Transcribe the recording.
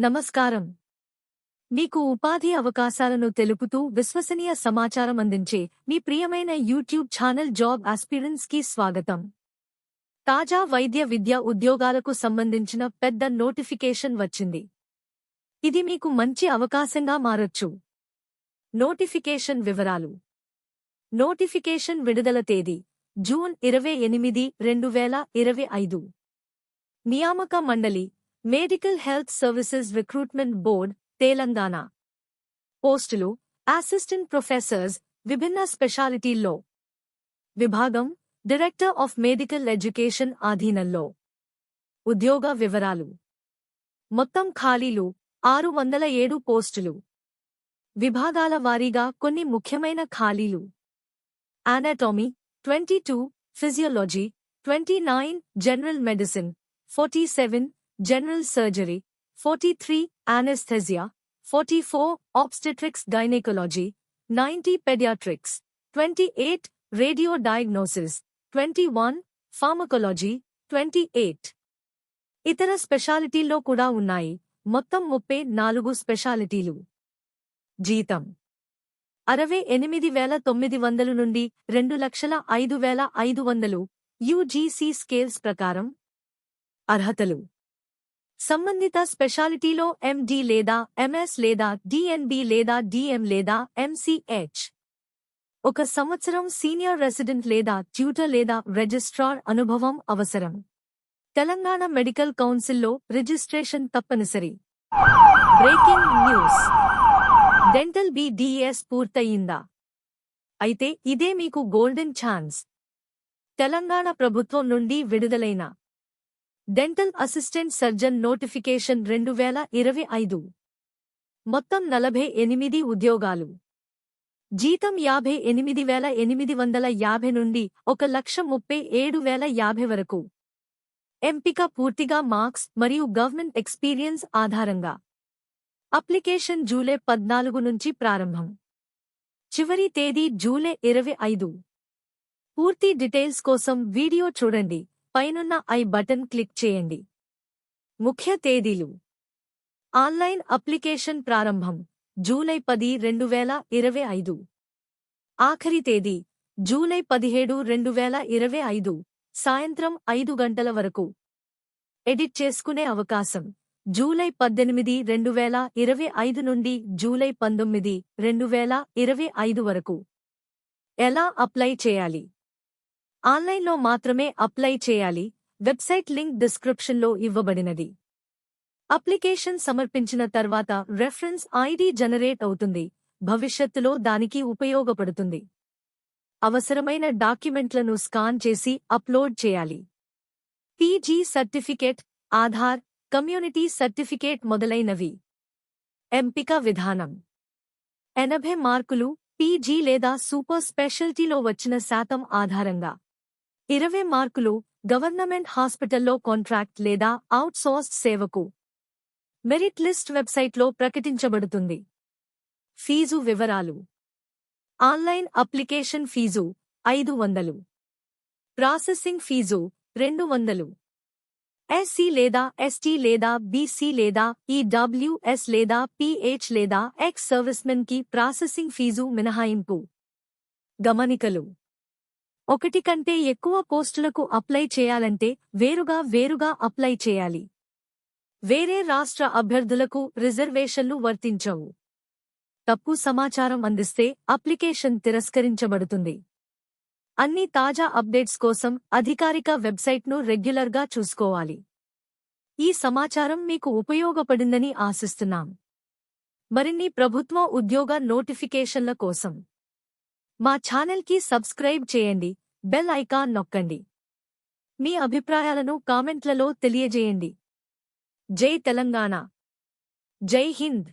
నమస్కారం. మీకు ఉపాధి అవకాశాలను తెలుపుతూ విశ్వసనీయ సమాచారం అందించే మీ ప్రియమైన యూట్యూబ్ ఛానల్ జాబ్ ఆస్పిరెంట్స్కి స్వాగతం. తాజా వైద్య విద్య ఉద్యోగాలకు సంబంధించిన పెద్ద నోటిఫికేషన్ వచ్చింది. ఇది మీకు మంచి అవకాశంగా మారొచ్చు. నోటిఫికేషన్ వివరాలు. నోటిఫికేషన్ విడుదల తేదీ జూన్ ఇరవై ఎనిమిది రెండు వేల ఇరవై ఐదు. నియామక మండలి medical health services recruitment board Telangana పోస్టులు అసిస్టెంట్ ప్రొఫెసర్స్ విభిన్న స్పెషాలిటీల్లో విభాగం డైరెక్టర్ ఆఫ్ మెడికల్ ఎడ్యుకేషన్ ఆధీనంలో ఉద్యోగ వివరాలు మొత్తం ఖాళీలు ఆరు వందల ఏడు పోస్టులు విభాగాల వారీగా కొన్ని ముఖ్యమైన ఖాళీలు anatomy twenty two physiology twenty nine general medicine forty seven general surgery 43 anesthesia 44 obstetrics gynecology 90 pediatrics 28 radio diagnosis 21 pharmacology 28 ఇతర స్పెషాలిటీల్లో కూడా ఉన్నాయి. మొత్తం ముప్పై నాలుగు స్పెషాలిటీలు. జీతం. అరవై ఎనిమిది వేల తొమ్మిది వందలు నుండి రెండు లక్షల ఐదు వేల ఐదు వందలు. యూజీసీ స్కేల్స్ ప్రకారం. అర్హతలు. సంబంధిత స్పెషాలిటీలో ఎండి లేదా ఎంఎస్ లేదా డిఎన్బి లేదా డిఎం లేదా ఎంసీహెచ్ ఒక సంవత్సరం సీనియర్ రెసిడెంట్ లేదా ట్యూటర్ లేదా రిజిస్ట్రార్ అనుభవం అవసరం. తెలంగాణ మెడికల్ కౌన్సిల్లో రిజిస్ట్రేషన్ తప్పనిసరి. Breaking news. డెంటల్ బిడిఎస్ పూర్తయిందా? అయితే ఇదే మీకు గోల్డెన్ ఛాన్స్. తెలంగాణ ప్రభుత్వం నుండి విడుదలైన డెంటల్ అసిస్టెంట్ సర్జన్ నోటిఫికేషన్ రెండు వేల ఇరవై ఐదు. మొత్తం నలభై ఎనిమిది ఉద్యోగాలు. జీతం యాభై ఎనిమిది వేల ఎనిమిది వందల యాభై నుండి ఒక లక్ష ముప్పై ఏడు వేల యాభై వరకు. ఎంపిక పూర్తిగా మార్క్స్ మరియు గవర్నమెంట్ ఎక్స్పీరియన్స్ ఆధారంగా. అప్లికేషన్ జూలై పద్నాలుగు నుంచి ప్రారంభం. చివరి తేదీ జూలై ఇరవై ఐదు. పూర్తి డీటెయిల్స్ కోసం వీడియో చూడండి. పైనున్న ఐ బటన్ క్లిక్ చేయండి. ముఖ్య తేదీలు. ఆన్లైన్ అప్లికేషన్ ప్రారంభం. జూలై పది రెండు వేల ఇరవై ఐదు. ఆఖరి తేదీ. జూలై పదిహేడు రెండు వేల ఇరవై ఐదు. సాయంత్రం ఐదు గంటల వరకు. ఎడిట్ చేసుకునే అవకాశం. జూలై పద్దెనిమిది రెండు వేల ఇరవై ఐదు నుండి జూలై పంతొమ్మిది రెండు వేల ఇరవై ఐదు వరకు. ఎలా అప్లై చేయాలి? ఆన్లైన్లో మాత్రమే అప్లై చేయాలి. వెబ్సైట్ లింక్ డిస్క్రిప్షన్లో ఇవ్వబడినది. అప్లికేషన్ సమర్పించిన తర్వాత రెఫరెన్స్ ఐడి జనరేట్ అవుతుంది. భవిష్యత్తులో దానికి ఉపయోగపడుతుంది. అవసరమైన డాక్యుమెంట్లను స్కాన్ చేసి అప్లోడ్ చేయాలి. PG certificate Aadhaar community certificate మొదలైనవి. ఎంపిక విధానం. ఎనభై మార్కులు పీజీ లేదా సూపర్ స్పెషాలిటీలో వచ్చిన శాతం ఆధారంగా. ఇరవై మార్కులు గవర్నమెంట్ హాస్పిటల్లో కాంట్రాక్ట్ లేదా అవుట్సోర్స్డ్ సేవకు. మెరిట్ లిస్ట్ వెబ్సైట్లో ప్రకటించబడుతుంది. ఫీజు వివరాలు. ఆన్లైన్ అప్లికేషన్ ఫీజు ఐదు వందలు. ప్రాసెసింగ్ ఫీజు రెండు వందలు. ఎస్సీ లేదా ఎస్టీ లేదా బీసీ లేదా ఈడబ్ల్యూఎస్ లేదా పీహెచ్ లేదా ఎక్స్ సర్వీస్మెన్కి ప్రాసెసింగ్ ఫీజు మినహాయింపు. గమనికలు. ఒకటి కంటే ఎక్కువ పోస్టులకు అప్లై చేయాలంటే వేరుగా వేరుగా అప్లై చేయాలి. వేరే రాష్ట్ర అభ్యర్థులకు రిజర్వేషన్లు వర్తించవు. తప్పు సమాచారం అందిస్తే అప్లికేషన్ తిరస్కరించబడుతుంది. అన్ని తాజా అప్డేట్స్ కోసం అధికారిక వెబ్సైట్ను రెగ్యులర్గా చూసుకోవాలి. ఈ సమాచారం మీకు ఉపయోగపడిందని ఆశిస్తున్నాం. మరిన్ని ప్రభుత్వ ఉద్యోగ నోటిఫికేషన్ల కోసం మా ఛానల్కి సబ్స్క్రైబ్ చేయండి బెల్ ఐకాన్ నొక్కండి. మీ అభిప్రాయాలను కామెంట్లలో తెలియజేయండి. జై తెలంగాణ. జై హింద్.